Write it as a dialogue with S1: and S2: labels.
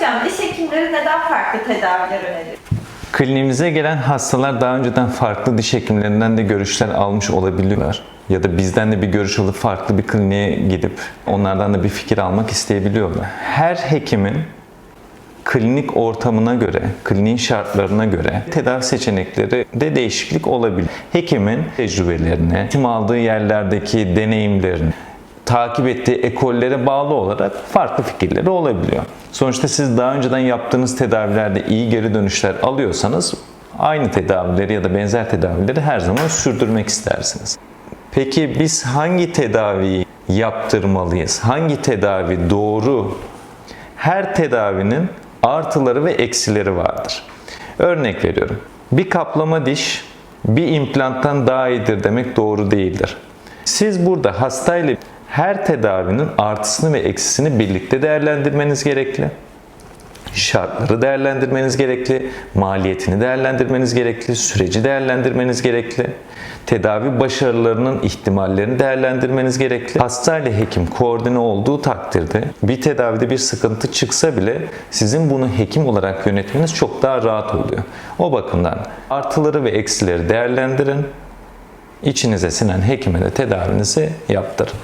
S1: Hocam diş hekimleri neden farklı tedaviler öneriyor?
S2: Kliniğimize gelen hastalar daha önceden farklı diş hekimlerinden de görüşler almış olabiliyorlar. Ya da bizden de bir görüş alıp farklı bir kliniğe gidip onlardan da bir fikir almak isteyebiliyorlar. Her hekimin klinik ortamına göre, kliniğin şartlarına göre tedavi seçenekleri de değişiklik olabilir. Hekimin tecrübelerine, eğitim aldığı yerlerdeki deneyimlerini, takip ettiği ekollere bağlı olarak farklı fikirleri olabiliyor. Sonuçta siz daha önceden yaptığınız tedavilerde iyi geri dönüşler alıyorsanız aynı tedavileri ya da benzer tedavileri her zaman sürdürmek istersiniz. Peki biz hangi tedaviyi yaptırmalıyız? Hangi tedavi doğru? Her tedavinin artıları ve eksileri vardır. Örnek veriyorum. Bir kaplama diş bir implanttan daha iyidir demek doğru değildir. Siz burada hastayla her tedavinin artısını ve eksisini birlikte değerlendirmeniz gerekli. Şartları değerlendirmeniz gerekli, maliyetini değerlendirmeniz gerekli, süreci değerlendirmeniz gerekli, tedavi başarılarının ihtimallerini değerlendirmeniz gerekli. Hasta ile hekim koordine olduğu takdirde bir tedavide bir sıkıntı çıksa bile sizin bunu hekim olarak yönetmeniz çok daha rahat oluyor. O bakımdan artıları ve eksileri değerlendirin. İçinize sinen hekime de tedavinizi yaptırın.